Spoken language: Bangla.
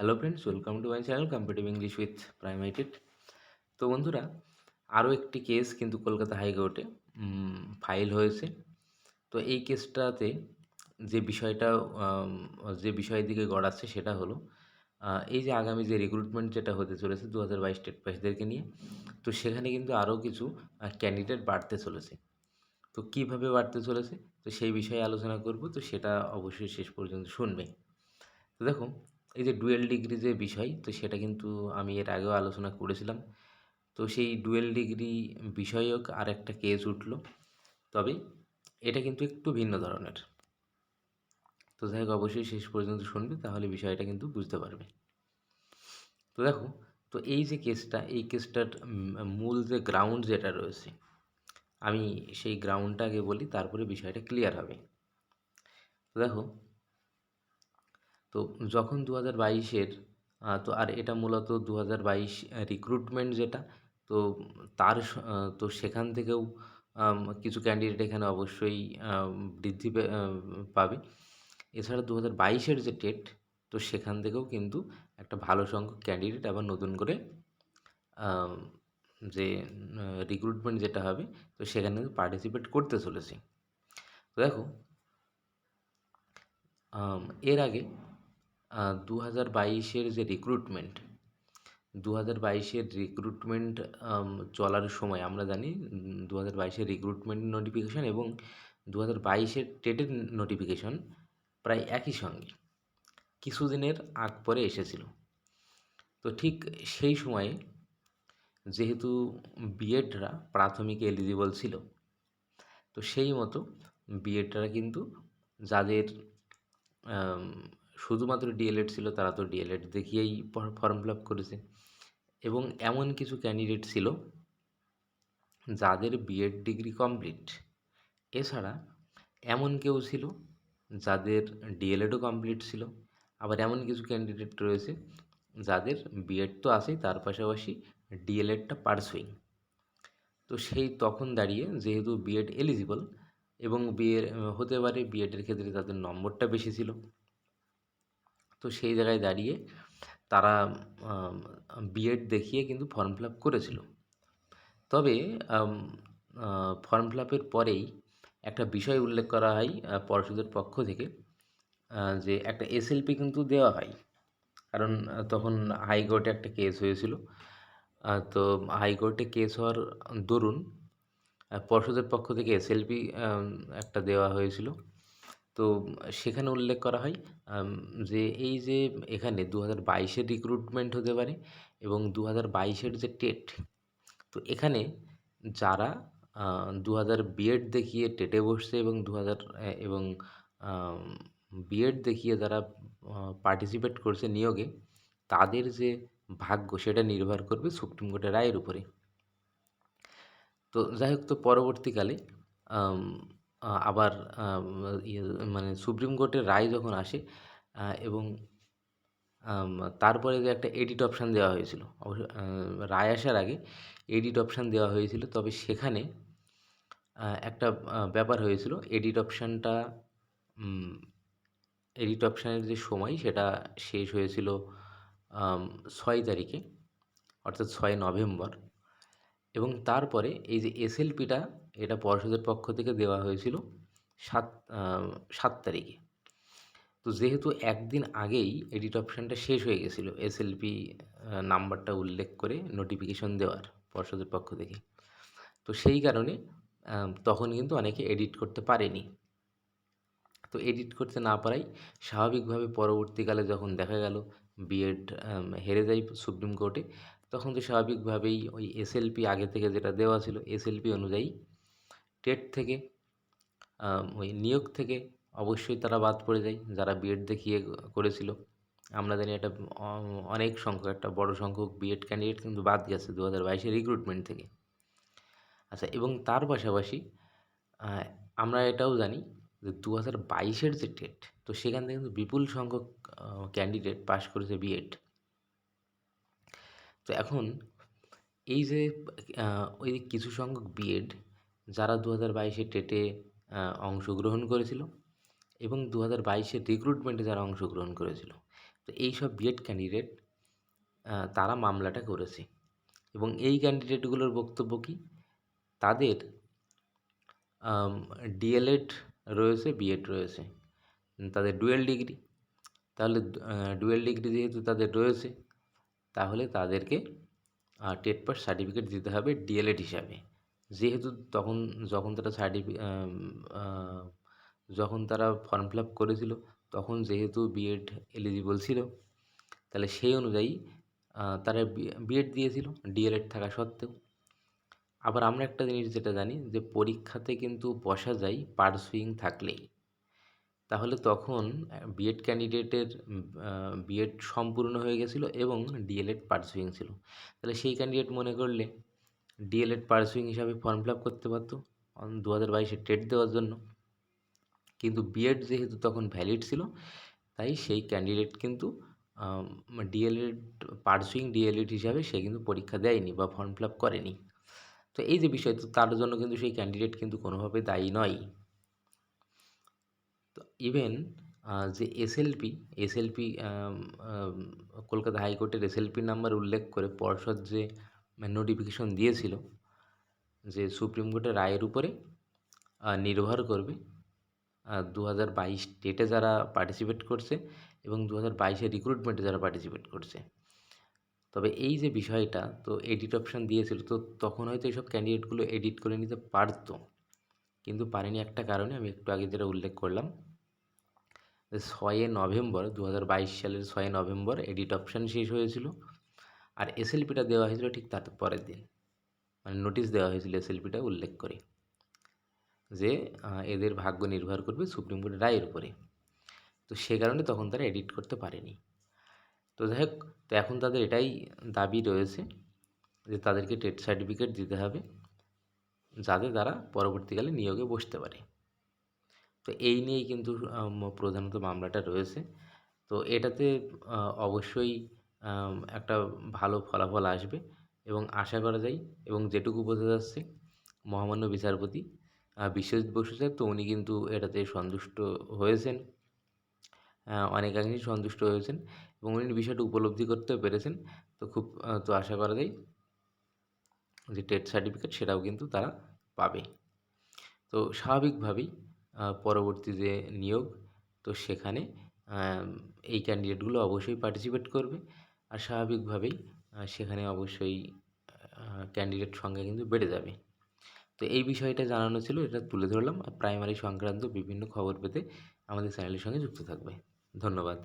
Hello friends welcome to my channel competitive English with প্রাইমাইটেড তো বন্ধুরা আরও একটি কেস কিন্তু কলকাতা হাইকোর্টে ফাইল হয়েছে। তো এই কেসটাতে যে বিষয়টা যে বিষয়ের দিকে গড়াচ্ছে সেটা হলো এই যে আগামী যে রিক্রুটমেন্ট যেটা হতে চলেছে দু হাজার বাইশ স্টেট পাসদেরকে নিয়ে, তো সেখানে কিন্তু আরও কিছু ক্যান্ডিডেট বাড়তে চলেছে। তো কীভাবে বাড়তে চলেছে? তো সেই বিষয়ে আলোচনা করব, তো সেটা অবশ্যই শেষ পর্যন্ত শুনবে। তো দেখো এই যে ডুয়েল ডিগ্রি যে বিষয়, তো সেটা কিন্তু আমি এর আগেও আলোচনা করেছিলাম। তো সেই ডুয়েল ডিগ্রি বিষয়ক আর একটা কেস উঠল। তবে এটা কিন্তু একটু ভিন্ন ধরনের। তো যাই হোক, অবশ্যই শেষ পর্যন্ত শুনবে, তাহলে বিষয়টা কিন্তু বুঝতে পারবে। তো দেখো, তো এই যে কেসটা এই কেসটার মূল যে গ্রাউন্ড যেটা রয়েছে, আমি সেই গ্রাউন্ডটা আগে বলি, তারপরে বিষয়টা ক্লিয়ার হবে। তো দেখো তো যখন দু হাজার বাইশের তো আর এটা মূলত দু হাজার বাইশ রিক্রুটমেন্ট যেটা, তো তার তো সেখান থেকেও কিছু ক্যান্ডিডেট এখানে অবশ্যই বৃদ্ধি পাবে। এছাড়া দু হাজার বাইশের যে টেট তো সেখান থেকেও কিন্তু একটা ভালো সংখ্যক ক্যান্ডিডেট আবার নতুন করে যে রিক্রুটমেন্ট যেটা হবে, তো সেখানে পার্টিসিপেট করতে চলেছে। তো দেখো এর আগে দু হাজার বাইশের যে রিক্রুটমেন্ট দু হাজার বাইশের রিক্রুটমেন্ট চলার সময় আমরা জানি দু হাজার বাইশের রিক্রুটমেন্ট নোটিফিকেশন এবং দু হাজার বাইশের টেটের নোটিফিকেশন প্রায় একই সঙ্গে, কিছুদিনের আগ পরে এসেছিল। তো ঠিক সেই সময়ে যেহেতু বিএডরা প্রাথমিক এলিজিবল ছিল, তো সেই মতো বিএডরা কিন্তু যাদের শুধুমাত্র ডিএলএড ছিল, তারা তো ডিএলএড দেখিয়েই ফর্ম ফিল আপ করেছে। এবং এমন কিছু ক্যান্ডিডেট ছিল যাদের বিএড ডিগ্রি কমপ্লিট এছাড়া এমন কেউ ছিল যাদের ডিএলএডও কমপ্লিট ছিল। আবার এমন কিছু ক্যান্ডিডেট রয়েছে যাদের বিএড তো আছেই, তার পাশাপাশি ডিএলএডটা পারসুইং তো সেই তখন দাঁড়িয়ে যেহেতু বিএড এলিজিবল এবং বিএ হতে পারে বিএডের ক্ষেত্রে তাদের নম্বরটা বেশি ছিল তো সেই জায়গায় দাঁড়িয়ে তারা বিএড দেখিয়ে কিন্তু ফর্ম ফিল আপ করেছিল। তবে ফর্ম ফিল আপের পরেই একটা বিষয় উল্লেখ করা হয় পর্ষদের পক্ষ থেকে যে একটা এসএলপি কিন্তু দেওয়া হয়। কারণ তখন হাইকোর্টে একটা কেস হয়েছিল। তো হাইকোর্টে কেস হওয়ার দরুন পর্ষদের পক্ষ থেকে এসএলপি একটা দেওয়া হয়েছিল। তো সেখানে উল্লেখ করা হয় যে এই যে এখানে দু হাজার বাইশের রিক্রুটমেন্ট হতে পারে এবং দু হাজার বাইশের যে টেট, তো এখানে যারা দু হাজার বিএড দেখিয়ে টেটে বসছে এবং দু হাজার এবং বিএড দেখিয়ে যারা পার্টিসিপেট করছে নিয়োগে, তাদের যে ভাগ্য সেটা নির্ভর করবে সুপ্রিম কোর্টের রায়ের উপরে। তো যাই হোক, তো পরবর্তীকালে আবার মানে সুপ্রিম কোর্টের রায় যখন আসে এবং তারপরে যে একটা এডিট অপশান দেওয়া হয়েছিল, অবশ্য রায় আসার আগে এডিট অপশান দেওয়া হয়েছিল, তবে সেখানে একটা ব্যাপার হয়েছিল এডিট অপশানটা এডিট অপশানের যে সময় সেটা শেষ হয়েছিল ছয় তারিখে, অর্থাৎ ছয় নভেম্বর। এবং তারপরে এই যে এসএলপিটা, এটা পর্ষদের পক্ষ থেকে দেওয়া হয়েছিল সাত সাত তারিখে। তো যেহেতু একদিন আগেই এডিট অপশানটা শেষ হয়ে গেছিল, এসএলপি নাম্বারটা উল্লেখ করে নোটিফিকেশন দেওয়ার পর্ষদের পক্ষ থেকে। তো সেই কারণে তখন কিন্তু অনেকে এডিট করতে পারেনি। তো এডিট করতে না পারাই স্বাভাবিকভাবে পরবর্তীকালে যখন দেখা গেল বিএড হেরে যায় সুপ্রিম কোর্টে তখন তো স্বাভাবিকভাবেই ওই এসএলপি আগে থেকে যেটা দেওয়া ছিল এসএলপি অনুযায়ী টেট থেকে ওই নিয়োগ থেকে অবশ্যই তারা বাদ পড়ে যায়। যারা বিএড দেখিয়ে করেছিল, আমরা জানি এটা অনেক সংখ্যক, একটা বড় সংখ্যক বিএড ক্যান্ডিডেট কিন্তু বাদ গেছে দু হাজার বাইশের রিক্রুটমেন্ট থেকে। আচ্ছা এবং তার পাশাপাশি আমরা এটাও জানি যে দু হাজার বাইশের যে টেট তো সেখান থেকে কিন্তু বিপুল সংখ্যক ক্যান্ডিডেট পাশ করেছে বিএড তো এখন এই যে ওই কিছু সংখ্যক বিএড যারা দু হাজার বাইশে টেটে অংশগ্রহণ করেছিল এবং দু হাজার বাইশের রিক্রুটমেন্টে যারা অংশগ্রহণ করেছিল। তো এইসব বিএড ক্যান্ডিডেট তারা মামলাটা করেছে। এবং এই ক্যান্ডিডেটগুলোর বক্তব্য কী? তাদের ডিএলএড রয়েছে বিএড রয়েছে। তাদের ডুয়েল ডিগ্রি তাহলে ডুয়েল ডিগ্রি যেহেতু তাদের রয়েছে তাহলে তাদেরকে টেট পাস সার্টিফিকেট দিতে হবে ডিএলএড হিসাবে। যেহেতু তখন, যখন তারা সার্টিফি যখন তারা ফর্ম ফিল আপ করেছিল, তখন যেহেতু বিএড এলিজিবল ছিল, তাহলে সেই অনুযায়ী তারা বিএড দিয়েছিল ডিএলএড থাকা সত্ত্বেও। আবার আমরা একটা জিনিস যেটা জানি যে পরীক্ষাতে কিন্তু বসা যায় পারসুইং থাকলেই। তাহলে তখন বিএড ক্যান্ডিডেটের বিএড সম্পূর্ণ হয়ে গেছিল এবং ডিএলএড পারসুইং ছিল। তাহলে সেই ক্যান্ডিডেট মনে করলে ডিএলএড পারসুইং হিসাবে ফর্ম ফিল আপ করতে পারতো দু হাজার বাইশে টেট দেওয়ার জন্য। কিন্তু বিএড যেহেতু তখন ভ্যালিড ছিল, তাই সেই ক্যান্ডিডেট কিন্তু ডিএলএড পার্সুইং ডিএলএড হিসাবে সে কিন্তু পরীক্ষা দেয়নি বা ফর্ম ফিল আপ করেনি। তো এই যে বিষয়, তো তার জন্য কিন্তু সেই ক্যান্ডিডেট কিন্তু কোনোভাবে দায়ী নয় ইভেন যে এসএলপি এসএলপি কলকাতা হাইকোর্টের এসএলপি নাম্বার উল্লেখ করে পর্ষদ যে নোটিফিকেশন দিয়েছিল যে সুপ্রিম কোর্টের রায়ের উপরে নির্ভর করবে দু হাজার বাইশ টেটে যারা পার্টিসিপেট করছে এবং দু হাজার বাইশের রিক্রুটমেন্টে যারা পার্টিসিপেট করছে। তবে এই যে বিষয়টা, তো এডিট অপশান দিয়েছিল, তো তখন হয়তো এইসব ক্যান্ডিডেটগুলো এডিট করে নিতে পারতো। কিন্তু পারেনি একটা কারণে, আমি একটু আগে যেটা উল্লেখ করলাম ছয়ে নভেম্বর দু হাজার বাইশ সালের ছয়ে নভেম্বর এডিট অপশান শেষ হয়েছিল। আর এসএলপিটা দেওয়া হয়েছিল ঠিক তার পরের দিন। মানে নোটিশ দেওয়া হয়েছিল এসএলপিটা উল্লেখ করে। যে এদের ভাগ্য নির্ভর করবে সুপ্রিম কোর্টের রায়ের উপরে। তো সে কারণে তখন তারা এডিট করতে পারেনি। তো যাই তো এখন তাদের এটাই দাবি রয়েছে যে, তাদেরকে টেট সার্টিফিকেট দিতে হবে। যাতে তারা পরবর্তীকালে নিয়োগে বসতে পারে। তো এই নিয়েই কিন্তু প্রধানত মামলাটা রয়েছে। তো এটাতে অবশ্যই একটা ভালো ফলাফল আসবে এবং আশা করা যায় এবং যেটুকু বোঝা যাচ্ছে, মহামান্য বিচারপতি বিশ্বজিৎ বসু স্যার তো উনি কিন্তু এটাতে সন্তুষ্ট হয়েছেন। অনেকাংশেই সন্তুষ্ট হয়েছেন এবং উনি বিষয়টা উপলব্ধি করতে পেরেছেন। তো খুব তো আশা করা যায় যে টেট সার্টিফিকেট সেটাও কিন্তু তারা পাবে। তো স্বাভাবিকভাবেই পরবর্তী যে নিয়োগ। তো সেখানে এই ক্যান্ডিডেটগুলো অবশ্যই পার্টিসিপেট করবে। আর স্বাভাবিকভাবেই সেখানে অবশ্যই ক্যান্ডিডেট সংখ্যা কিন্তু বেড়ে যাবে। তো এই বিষয়টা জানানো ছিল, এটা তুলে ধরলাম। প্রাইমারি সংক্রান্ত বিভিন্ন খবর পেতে আমাদের চ্যানেলের সঙ্গে যুক্ত থাকবে। ধন্যবাদ।